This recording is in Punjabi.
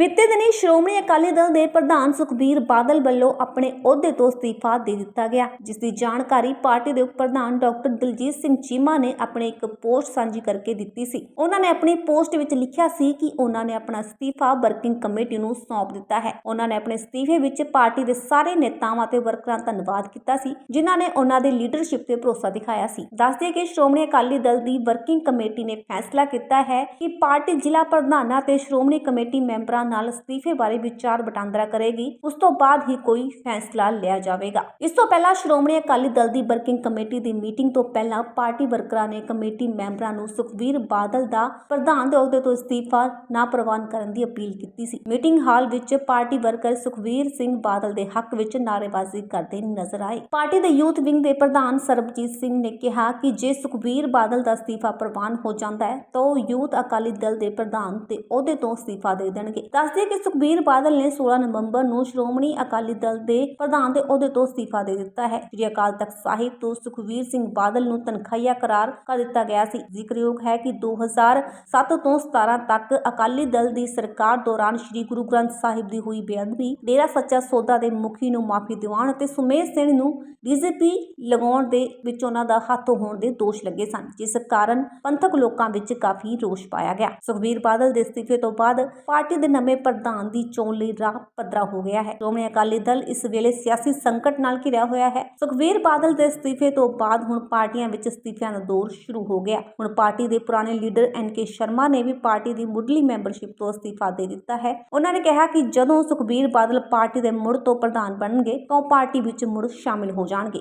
ਬੀਤੇ ਦਿਨੀ ਸ਼੍ਰੋਮਣੀ ਅਕਾਲੀ ਦਲ ਦੇ ਪ੍ਰਧਾਨ ਸੁਖਬੀਰ ਬਾਦਲ ਵੱਲੋਂ ਆਪਣੇ ਅਹੁਦੇ ਤੋਂ ਅਸਤੀਫਾ ਦੇ ਦਿੱਤਾ ਗਿਆ, ਜਿਸ ਦੀ ਜਾਣਕਾਰੀ ਪਾਰਟੀ ਦੇ ਉਪ ਪ੍ਰਧਾਨ ਡਾਕਟਰ ਦਲਜੀਤ ਸਿੰਘ ਚੀਮਾ ਨੇ ਆਪਣੇ ਇੱਕ ਪੋਸਟ ਸਾਂਝੀ ਕਰਕੇ ਦਿੱਤੀ ਸੀ। ਉਹਨਾਂ ਨੇ ਆਪਣੀ ਪੋਸਟ ਵਿੱਚ ਲਿਖਿਆ ਸੀ ਕਿ ਉਹਨਾਂ ਨੇ ਆਪਣਾ ਅਸਤੀਫਾ ਵਰਕਿੰਗ ਕਮੇਟੀ ਨੂੰ ਸੌਂਪ ਦਿੱਤਾ ਹੈ। ਉਹਨਾਂ ਨੇ ਆਪਣੇ ਅਸਤੀਫੇ ਵਿੱਚ ਪਾਰਟੀ ਦੇ ਸਾਰੇ ਨੇਤਾਵਾਂ ਅਤੇ ਵਰਕਰਾਂ ਦਾ ਧੰਨਵਾਦ ਕੀਤਾ ਸੀ, ਜਿਨ੍ਹਾਂ ਨੇ ਉਹਨਾਂ ਦੇ ਲੀਡਰਸ਼ਿਪ ਤੇ ਭਰੋਸਾ ਦਿਖਾਇਆ ਸੀ। ਦੱਸਦੇ ਕਿ ਸ਼੍ਰੋਮਣੀ ਅਕਾਲੀ ਦਲ ਦੀ ਵਰਕਿੰਗ ਕਮੇਟੀ ਨੇ ਫੈਸਲਾ ਕੀਤਾ ਹੈ ਕਿ ਪਾਰਟੀ ਜ਼ਿਲ੍ਹਾ ਪ੍ਰਧਾਨਾਂ ਤੇ ਸ਼੍ਰੋਮਣੀ ਕਮੇਟੀ ਮੈਂਬਰਾਂ ਨਾਲ ਅਸਤੀਫੇ ਬਾਰੇ ਵਿਚਾਰ ਵਟਾਂਦਰਾ ਕਰੇਗੀ, ਉਸ ਤੋਂ ਬਾਅਦ ਹੀ ਕੋਈ ਫੈਸਲਾ ਲਿਆ ਜਾਵੇਗਾ। ਇਸ ਤੋਂ ਪਹਿਲਾਂ ਸ਼੍ਰੋਮਣੀ ਅਕਾਲੀ ਦਲ ਦੀ ਵਰਕਿੰਗ ਕਮੇਟੀ ਦੀ ਮੀਟਿੰਗ ਤੋਂ ਪਹਿਲਾਂ ਪਾਰਟੀ ਵਰਕਰਾਂ ਨੇ ਕਮੇਟੀ ਮੈਂਬਰਾਂ ਨੂੰ ਸੁਖਬੀਰ ਬਾਦਲ ਦਾ ਪ੍ਰਧਾਨ ਦੇ ਅਹੁਦੇ ਤੋਂ ਅਸਤੀਫਾ ਨਾ ਪ੍ਰਵਾਨ ਕਰਨ ਦੀ ਅਪੀਲ ਕੀਤੀ ਸੀ। ਮੀਟਿੰਗ ਹਾਲ ਵਿੱਚ ਪਾਰਟੀ ਵਰਕਰ ਸੁਖਬੀਰ ਸਿੰਘ ਬਾਦਲ ਦੇ ਹੱਕ ਵਿੱਚ ਨਾਅਰੇਬਾਜ਼ੀ ਕਰਦੇ ਨਜ਼ਰ ਆਏ। ਪਾਰਟੀ ਦੇ ਯੂਥ ਵਿੰਗ ਦੇ ਪ੍ਰਧਾਨ ਸਰਬਜੀਤ ਸਿੰਘ ਨੇ ਕਿਹਾ ਕਿ ਜੇ ਸੁਖਬੀਰ ਬਾਦਲ ਦਾ ਅਸਤੀਫਾ ਪ੍ਰਵਾਨ ਹੋ ਜਾਂਦਾ ਹੈ, ਤਾਂ ਉਹ ਯੂਥ ਅਕਾਲੀ ਦਲ ਦੇ ਪ੍ਰਧਾਨ ਤੇ ਅਹੁਦੇ ਤੋਂ ਅਸਤੀਫਾ ਦੇ ਦੇਣਗੇ। ਦੱਸਦੇ ਕਿ ਸੁਖਬੀਰ ਬਾਦਲ ਨੇ 16 ਨਵੰਬਰ ਨੂੰ ਸ਼੍ਰੋਮਣੀ ਅਕਾਲੀ ਦਲ ਦੇ ਪ੍ਰਧਾਨ ਦੇ ਅਹੁਦੇ ਤੋਂ ਅਸਤੀਫਾ ਦੇ ਦਿੱਤਾ ਹੈ। ਸ੍ਰੀ ਅਕਾਲ ਤਖਤ ਸਾਹਿਬ ਤੋਂ ਸੁਖਬੀਰ ਸਿੰਘ ਬਾਦਲ ਨੂੰ ਤਨਖਾਹੀਆ ਕਰਾਰ ਕਰ ਦਿੱਤਾ ਗਿਆ ਸੀ। ਜ਼ਿਕਰਯੋਗ ਹੈ ਕਿ 2007 ਤੋਂ 17 ਤੱਕ ਅਕਾਲੀ ਦਲ ਦੀ ਸਰਕਾਰ ਦੌਰਾਨ ਸ੍ਰੀ ਗੁਰੂ ਗ੍ਰੰਥ ਸਾਹਿਬ ਦੀ ਹੋਈ ਬੇਅਦਬੀ, ਡੇਰਾ ਸੱਚਾ ਸੌਦਾ ਦੇ ਮੁਖੀ ਨੂੰ ਮਾਫੀ ਦਿਵਾਉਣ ਅਤੇ ਸੁਮੇਧ ਸਿੰਘ ਨੂੰ ਡੀਜੀਪੀ ਲਗਾਉਣ ਦੇ ਵਿੱਚ ਉਹਨਾਂ ਦਾ ਹੱਥ ਹੋਣ ਦੇ ਦੋਸ਼ ਲੱਗੇ ਸਨ, ਜਿਸ ਕਾਰਨ ਪੰਥਕ ਲੋਕਾਂ ਵਿੱਚ ਕਾਫੀ ਰੋਸ਼ ਪਾਇਆ ਗਿਆ। ਸੁਖਬੀਰ ਬਾਦਲ ਦੇ ਅਸਤੀਫੇ ਤੋਂ ਬਾਅਦ ਪਾਰਟੀ ਦੇ ਨਵੇਂ ਪ੍ਰਧਾਨ ਦੀ ਚੋਣ ਲਈ ਰਾਹ ਪੱਧਰਾ ਹੋ ਗਿਆ ਹੈ। ਸ਼੍ਰੋਮਣੀ ਅਕਾਲੀ ਦਲ ਇਸ ਵੇਲੇ ਸਿਆਸੀ ਸੰਕਟ ਨਾਲ ਘਿਰਿਆ ਹੋਇਆ ਹੈ। ਸੁਖਬੀਰ ਬਾਦਲ ਦੇ ਅਸਤੀਫੇ ਤੋਂ ਬਾਅਦ ਹੁਣ ਪਾਰਟੀਆਂ ਵਿੱਚ ਅਸਤੀਫਿਆਂ ਦਾ ਦੌਰ ਸ਼ੁਰੂ ਹੋ ਗਿਆ। ਹੁਣ ਪਾਰਟੀ ਦੇ ਪੁਰਾਣੇ ਲੀਡਰ ਐਨ ਕੇ ਸ਼ਰਮਾ ਨੇ ਵੀ ਪਾਰਟੀ ਦੀ ਮੁੱਢਲੀ ਮੈਂਬਰਸ਼ਿਪ ਤੋਂ ਅਸਤੀਫਾ ਦੇ ਦਿੱਤਾ ਹੈ। ਉਹਨਾਂ ਨੇ ਕਿਹਾ ਕਿ ਜਦੋਂ ਸੁਖਬੀਰ ਬਾਦਲ ਪਾਰਟੀ ਦੇ ਮੁੜ ਤੋਂ ਪ੍ਰਧਾਨ ਬਣਨਗੇ ਤਾਂ ਉਹ ਪਾਰਟੀ ਵਿੱਚ ਮੁੜ ਸ਼ਾਮਿਲ ਹੋ ਜਾਣਗੇ।